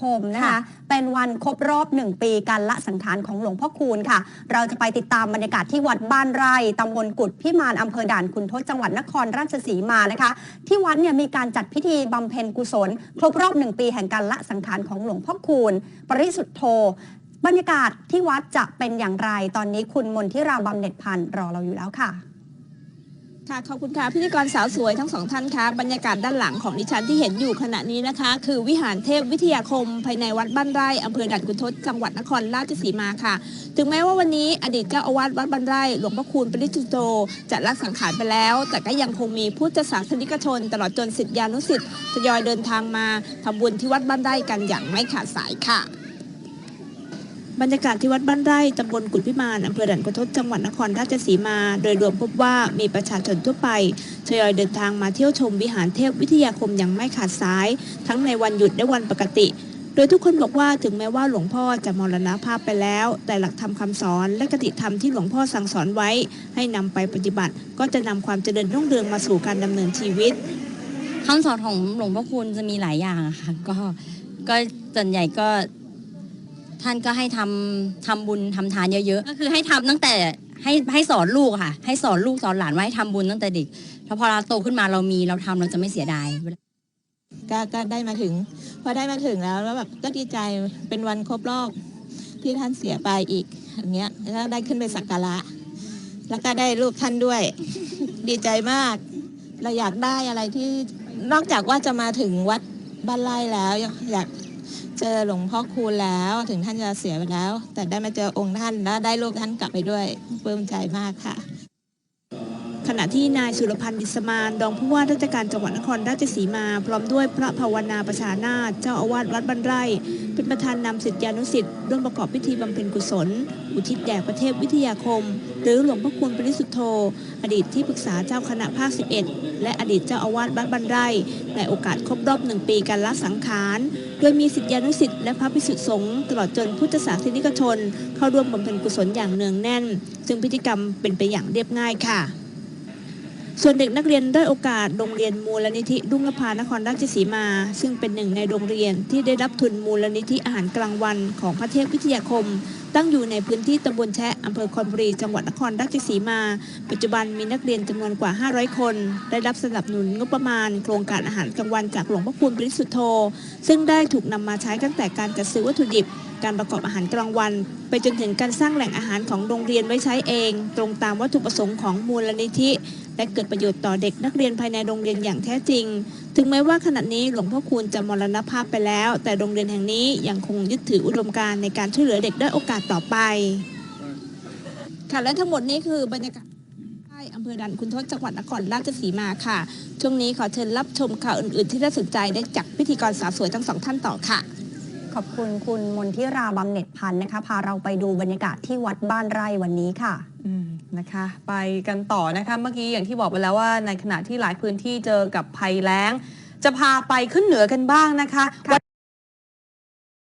คมนะคะค่ะเป็นวันครบรอบหนึ่งปีการละสังขารของหลวงพ่อคูณค่ะ เราจะไปติดตามบรรยากาศที่วัดบ้านไร่ตำบลกุดพิมานอำเภอด่านคุณทศจังหวัดนครราชสีมานะคะ ที่วัดเนี่ยมีการจัดพิธีบำเพ็ญกุศล ครบรอบหนึ่งปีแห่งการละสังขารของหลวงพ่อคูณ ปริสุทธโธบรรยากาศที่วัดจะเป็นอย่างไร ตอนนี้คุณมนทิราบำเหน็จพันธ์รอเราอยู่แล้วค่ะ ค่ะขอบคุณค่ะพิธีกรสาวสวยทั้งสองท่านคะบรรยากาศด้านหลังของดิฉันที่เห็นอยู่ขณะนี้นะคะ คือวิหารเทพวิทยาคม ภายในวัดบ้านไร่อำเภอด่านขุนทดจังหวัดนครราชสีมาค่ะ ถึงแม้ว่าวันนี้อดีตเจ้าอาวาสวัดบ้านไร่หลวงพ่อคูณปริจุโตจะละสังขารไปแล้ว แต่ก็ยังคงมีพุทธศาสนิกชน ตลอดจนศิษยานุศิษย์ทยอยเดินทางมาทำบุญที่วัดบ้านไร่กันอย่างไม่ขาดสายค่ะ บรรยากาศที่วัดบ้านไร่ตำบลกุฎพิมานอำเภอด่านขุนทดจังหวัดนครราชสีมา โดยรวมพบว่ามีประชาชนทั่วไปทยอยเดินทางมาเที่ยวชมวิหารเทพวิทยาคมอย่างไม่ขาดสาย ทั้งในวันหยุดและวันปกติโดยทุกคนบอกว่าถึงแม้ว่าหลวงพ่อจะมรณภาพไปแล้ว แต่หลักธรรมคำสอนและกติธรรมที่หลวงพ่อสั่งสอนไว้ ให้นำไปปฏิบัติ ก็จะนำความเจริญรุ่งเรืองมาสู่การดำเนินชีวิตคำสอนของหลวงพ่อคูณจะมีหลายอย่างค่ะก็ก็ส่วนใหญ่ก็ ท่านก็ให้ทำทำบุญทำทานเยอะๆ ก็คือให้ทำตั้งแต่ให้ให้สอนลูกค่ะ ให้สอนลูกสอนหลานว่าให้ทำบุญตั้งแต่เด็กแล้วพอเราโตขึ้นมาเรามีเราทำเราจะไม่เสียดาย ก็ก็ได้มาถึง พอได้มาถึงแล้วแล้วแบบก็ดีใจเป็นวันครบรอบที่ท่านเสียไปอีกอย่างเงี้ยแล้วได้ขึ้นไปสักการะ แล้วก็ได้รูปท่านด้วย ดีใจมาก เราอยากได้อะไรที่นอกจากว่าจะมาถึงวัดบ้านไร่แล้ว อยาก เจอหลวงพ่อคูณแล้ว ถึงท่านจะเสียไปแล้ว แต่ได้มาเจอองค์ท่านแล้วได้รูปท่านกลับไปด้วยปลื้มใจมากค่ะ ขณะที่นายสุรพันธ์ดิสมานรองผู้ว่าราชการจังหวัดนครราชสีมา พร้อมด้วยพระภาวนาประชานาถเจ้าอาวาสวัดบันไร่ เป็นประธานนำศิษยานุศิษย์ร่วมประกอบพิธีบำเพ็ญกุศล อุทิศแด่ประเทศวิทยาคม หรือหลวงพ่อคูณปริสุทธโธ อดีตที่ปรึกษาเจ้าคณะภาค 11 และอดีตเจ้าอาวาสวัดบันไร่ ในโอกาสครบรอบหนึ่งปีการละสังขารโดยมีศิษยานุศิษย์และพระภิกษุสงฆ์ตลอดจนพุทธศาสนิกชน เข้าร่วมบำเพ็ญกุศลอย่างเนืองแน่น ซึ่งพิธีกรรมเป็นไปอย่างเรียบง่ายค่ะ ส่วนเด็กนักเรียนได้อยโอกาสโรงเรียนมูลนิธิรุ่งนภานครราชสีมา ซึ่งเป็นหนึ่งในโรงเรียนที่ได้รับทุนมูลนิธิอาหารกลางวันของพระเทพวิทยาคม ตั้งอยู่ในพื้นที่ตำบลแชะอำเภอคอนบุรีจังหวัดนครราชสีมา ปัจจุบันมีนักเรียนจำนวนกว่า 500 คน ได้รับสนับสนุนงบประมาณ โครงการอาหารกลางวันจากหลวงพ่อคูณปริสุทธโธ ซึ่งได้ถูกนำมาใช้ตั้งแต่การจัดซื้อวัตถุดิบ การประกอบอาหารกลางวัน ไปจนถึงการสร้างแหล่งอาหารของโรงเรียนไว้ใช้เอง ตรงตามวัตถุประสงค์ของมูลนิธิ และเกิดประโยชน์ต่อเด็กนักเรียนภายในโรงเรียนอย่างแท้จริง ถึงแม้ว่าขณะนี้หลวงพ่อคูณจะมรณภาพไปแล้ว แต่โรงเรียนแห่งนี้ยังคงยึดถืออุดมการณ์ในการช่วยเหลือเด็กได้โอกาสต่อไปค่ะและทั้งหมดนี้คือบรรยากาศใต้อำเภอด่านคุณทศจังหวัดนครราชสีมาค่ะ ช่วงนี้ขอเชิญรับชมข่าวอื่น ๆ ที่น่าสนใจได้จากพิธีกรสาวสวยทั้งสองท่านต่อค่ะ ขอบคุณคุณมนทิราบำเหน็จพันธ์นะคะ พาเราไปดูบรรยากาศที่วัดบ้านไร่วันนี้ค่ะอืมนะคะ ไปกันต่อนะคะเมื่อกี้อย่างที่บอกไปแล้วว่า ในขณะที่หลายพื้นที่เจอกับภัยแล้ง จะพาไปขึ้นเหนือกันบ้างนะคะค่ะวัน